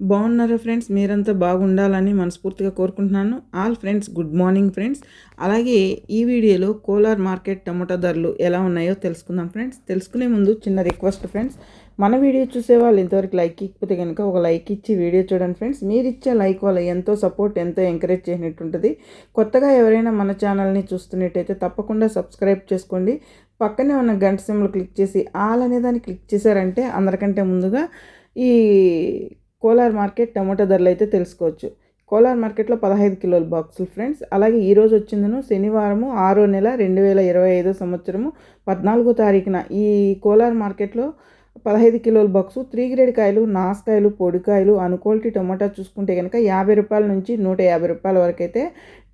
బాగున్నారా ఫ్రెండ్స్? మీరంతా బాగుండాలని మనస్ఫూర్తిగా కోరుకుంటున్నాను. All friends good morning friends. అలాగే ఈ వీడియోలో కోలార్ మార్కెట్ టమోటా ధరలు ఎలా ఉన్నాయో తెలుసుకుందాం ఫ్రెండ్స్. తెలుసుకునే ముందు చిన్న రిక్వెస్ట్ ఫ్రెండ్స్. మన వీడియో చూసే వాళ్ళు ఇంతవరకు లైక్ ఇకపోతే కనుక ఒక లైక్ ఇచ్చి వీడియో చూడండి ఫ్రెండ్స్. మీరు ఇచ్చే లైక్ వల్ల ఎంతో సపోర్ట్ ఎంతో ఎంకరేజ్ చేసినట్టు ఉంటుంది కొత్తగా ఎవరైనా మన ఛానల్ని చూస్తున్నట్టయితే తప్పకుండా సబ్స్క్రైబ్ చేసుకోండి. పక్కనే ఉన్న గంట సింబల్ క్లిక్ చేసి ఆల్ అనే దాన్ని క్లిక్ చేశారంటే అందరికంటే ముందుగా ఈ కోలార్ మార్కెట్ టమాటో ధరలు అయితే తెలుసుకోవచ్చు. కోలార్ మార్కెట్లో పదహైదు కిలోల బాక్సులు ఫ్రెండ్స్. అలాగే ఈరోజు వచ్చిందను శనివారము ఆరో నెల రెండు వేల ఇరవై ఐదో సంవత్సరము పద్నాలుగో తారీఖున. ఈ కోలార్ మార్కెట్లో పదహైదు కిలోల బాక్సు త్రీ గ్రేడ్ కాయలు నాసుకాయలు పొడికాయలు అనుకోల్టీ టమాటా చూసుకుంటే కనుక యాభై రూపాయల నుంచి నూట యాభై రూపాయల వరకు అయితే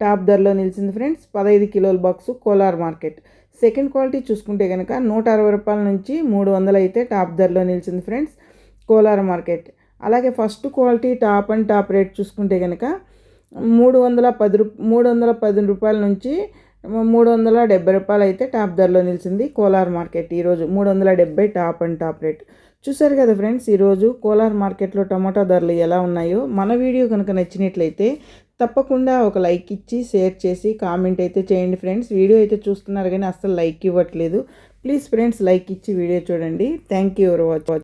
టాప్ ధరలో నిలిచింది ఫ్రెండ్స్. పదహైదు కిలోల box Kolar market. Second quality చూసుకుంటే కనుక నూట అరవై రూపాయల నుంచి మూడు వందలు అయితే టాప్ ధరలో నిలిచింది ఫ్రెండ్స్ కోలార్ మార్కెట్. అలాగే first quality top and top rate చూసుకుంటే కనుక మూడు వందల పది రూ మూడు వందల పది రూపాయల నుంచి మూడు వందల డెబ్బై రూపాయలు అయితే టాప్ ధరలో నిలిచింది కోలార్ మార్కెట్. ఈరోజు మూడు వందల డెబ్బై టాప్ అండ్ టాప్ రేట్. చూసారు కదా ఫ్రెండ్స్ ఈరోజు కోలార్ మార్కెట్లో టమాటా ధరలు ఎలా ఉన్నాయో మన వీడియో కనుక నచ్చినట్లయితే తప్పకుండా ఒక లైక్ ఇచ్చి షేర్ చేసి కామెంట్ అయితే చేయండి ఫ్రెండ్స్. వీడియో అయితే చూస్తున్నారు కానీ అస్సలు లైక్ ఇవ్వట్లేదు. ప్లీజ్ ఫ్రెండ్స్ లైక్ ఇచ్చి వీడియో చూడండి. Thank you for watch